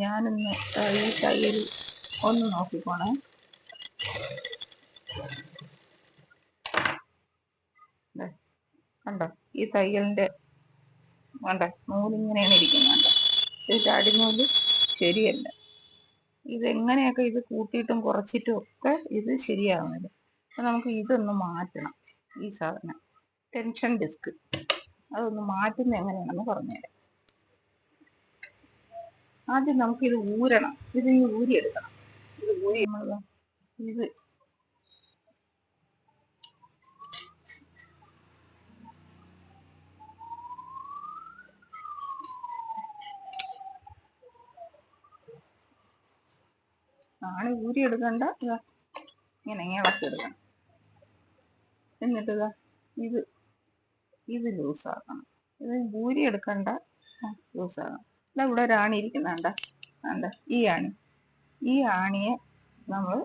ഞാനിന്ന് ഈ തയ്യൽ ഒന്ന് നോക്കിക്കോണേ. കണ്ടോ? ഈ തയ്യലിന്റെ വേണ്ട നൂലിങ്ങനെയാണ് ഇരിക്കുന്നത് ഇത് അടിനൂൽ ശരിയല്ല. ഇതെങ്ങനെയൊക്കെ ഇത് കൂട്ടിയിട്ടും കുറച്ചിട്ടും ഒക്കെ ഇത് ശരിയാവുന്നില്ല. അപ്പം നമുക്ക് ഇതൊന്ന് മാറ്റണം ഈ സാധനം. Tension disc. അതൊന്ന് മാറ്റുന്നത് എങ്ങനെയാണെന്ന് പറഞ്ഞുതരാം. ആദ്യം നമുക്ക് ഇത് ഊരണം. ഇത് ഇനി ഊരിയെടുക്കണം ഇത് ഊരി നമ്മൾ ഇത് ആണ് ഊരി എടുക്കണ്ട. ഇതാ ഇങ്ങനെ ഇളക്കിയെടുക്കണം എന്നിട്ട് ഇത് ഇത് ലൂസാക്കണം ഇത് ഊരി എടുക്കണ്ട. ലൂസാക്കണം ഇതാ ഇവിടെ ഒരു ആണി ഇരിക്കുന്നുണ്ട കണ്ട? ഈ ആണി. ഈ ആണിയെ നമ്മൾ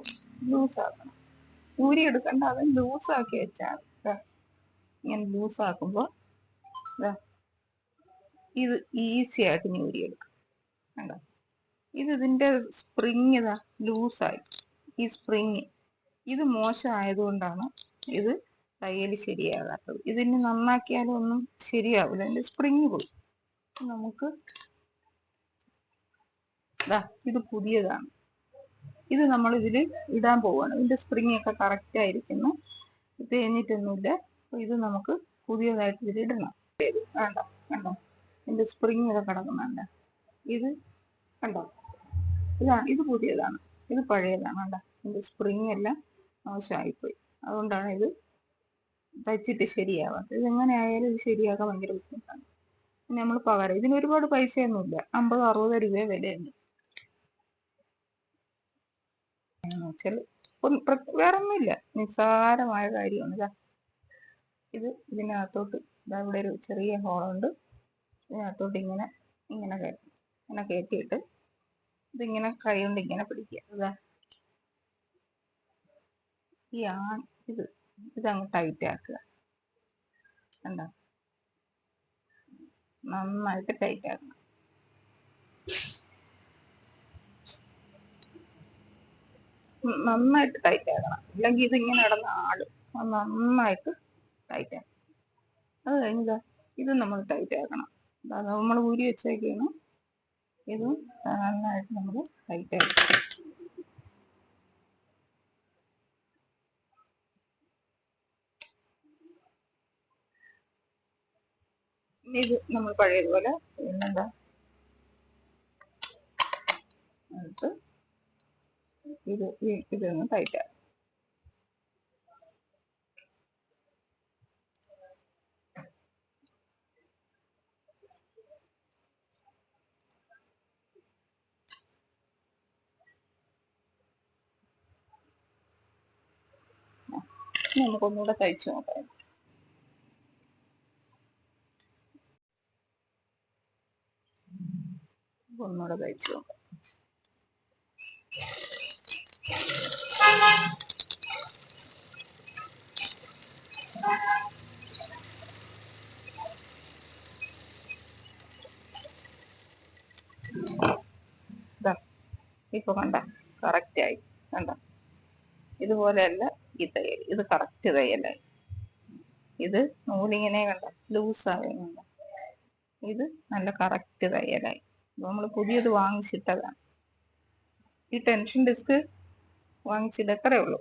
ലൂസാക്കണം ഊരി എടുക്കണ്ട അത് ലൂസാക്കി വെച്ചാൽ ഇങ്ങനെ ലൂസാക്കുമ്പോൾ ഇത് ഈസി ആയിട്ട് ഇനി ഊരിയെടുക്കും കണ്ടോ? ഇത് ഇതിന്റെ സ്പ്രിങ് ഇതാ ലൂസായി ഈ സ്പ്രിങ് ഇത് മോശമായതുകൊണ്ടാണ് ഇത് തയ്യൽ ശരിയാകാത്തത്. ഇതിന് നന്നാക്കിയാലും ഒന്നും ശരിയാവില്ല അതിന്റെ സ്പ്രിങ് പോയി. നമുക്ക് ദാ ഇത് പുതിയതാണ്. ഇത് നമ്മൾ ഇതിൽ ഇടാൻ പോവാണ്. ഇതിന്റെ സ്പ്രിങ് ഒക്കെ കറക്റ്റ് ആയിരിക്കുന്നു. തേഞ്ഞിട്ടൊന്നുമില്ല അപ്പൊ ഇത് നമുക്ക് പുതിയതായിട്ട് ഇതിൽ ഇടണം. വേണ്ട കണ്ടോ? ഇതിന്റെ സ്പ്രിങ് ഒക്കെ കിടക്കുന്നുണ്ട്. ഇത് കണ്ടോ? ഇതാണ് ഇത് പുതിയതാണ്. ഇത് പഴയതാണ് കണ്ടോ? ഇതിന്റെ സ്പ്രിങ് എല്ലാം മോശമായിപ്പോയി. അതുകൊണ്ടാണ് ഇത് തയ്ച്ചിട്ട് ശരിയാവാത്തത്. ഇത് എങ്ങനെ ആയാലും ഇത് ശരിയാക്കാൻ ഭയങ്കര ബുദ്ധിമുട്ടാണ്. പിന്നെ നമ്മൾ പകരം ഇതിന് ഒരുപാട് പൈസയൊന്നുമില്ല. അമ്പത് അറുപത് രൂപ വിലയുണ്ട്. എന്ന് വേറെ ഒന്നുമില്ല നിസ്സാരമായ കാര്യമാണ് ഇതാ ഇത് ഇതിനകത്തോട്ട് ഇതാ ഇവിടെ ഒരു ചെറിയ ഹോളുണ്ട്. ഇതിനകത്തോട്ട് ഇങ്ങനെ ഇങ്ങനെ കയറ്റി ഇങ്ങനെ കയറ്റിയിട്ട് ഇതിങ്ങനെ കൈ കൊണ്ട് ഇങ്ങനെ പിടിക്കുക. ഇതാ ഈ ആ ഇത് ഇതങ്ങ് ടൈറ്റ് ആക്കുക. കണ്ടോ? നന്നായിട്ട് ടൈറ്റ് ആക്കണം നന്നായിട്ട് ടൈറ്റ് ആക്കണം. ഇത് ഇങ്ങനെ കിടന്ന് ആൾ നന്നായിട്ട് ടൈറ്റ് ആക്കണം. അത് കഴിഞ്ഞതാ ഇത് നമ്മൾ ടൈറ്റ് ആക്കണം. നമ്മൾ ഊരി വെച്ചേക്കാണ്. ഇത് നന്നായിട്ട് നമ്മൾ ടൈറ്റ് ആക്കണം. ഇത് നമ്മൾ പഴയതുപോലെ പിന്നെന്താ? എന്നിട്ട് ഇത് ഈ- ഇതൊന്ന് ടൈറ്റ് ആക്കാം ഇനി നമുക്കൊന്നുകൂടെ തയ്ച്ചു നോക്കാം ഒന്നുകൂടെ തയ്ച്ചു നോക്കാം ദാ, ഇപ്പൊ കണ്ട കറക്റ്റ് ആയി. കണ്ട? ഇതുപോലെയല്ല ഈ തയ്യൽ. ഇത് കറക്റ്റ് തയ്യലായി. ഇത് നൂലിങ്ങനെ കണ്ട ലൂസായി കണ്ട. ഇത് നല്ല കറക്റ്റ് തയ്യലായി. നമ്മൾ പുതിയത് വാങ്ങിച്ചിട്ടതാണ്. ഈ ടെൻഷൻ ഡിസ്ക് വാങ്ങിച്ചിട്ട് എത്രയേ ഉള്ളൂ.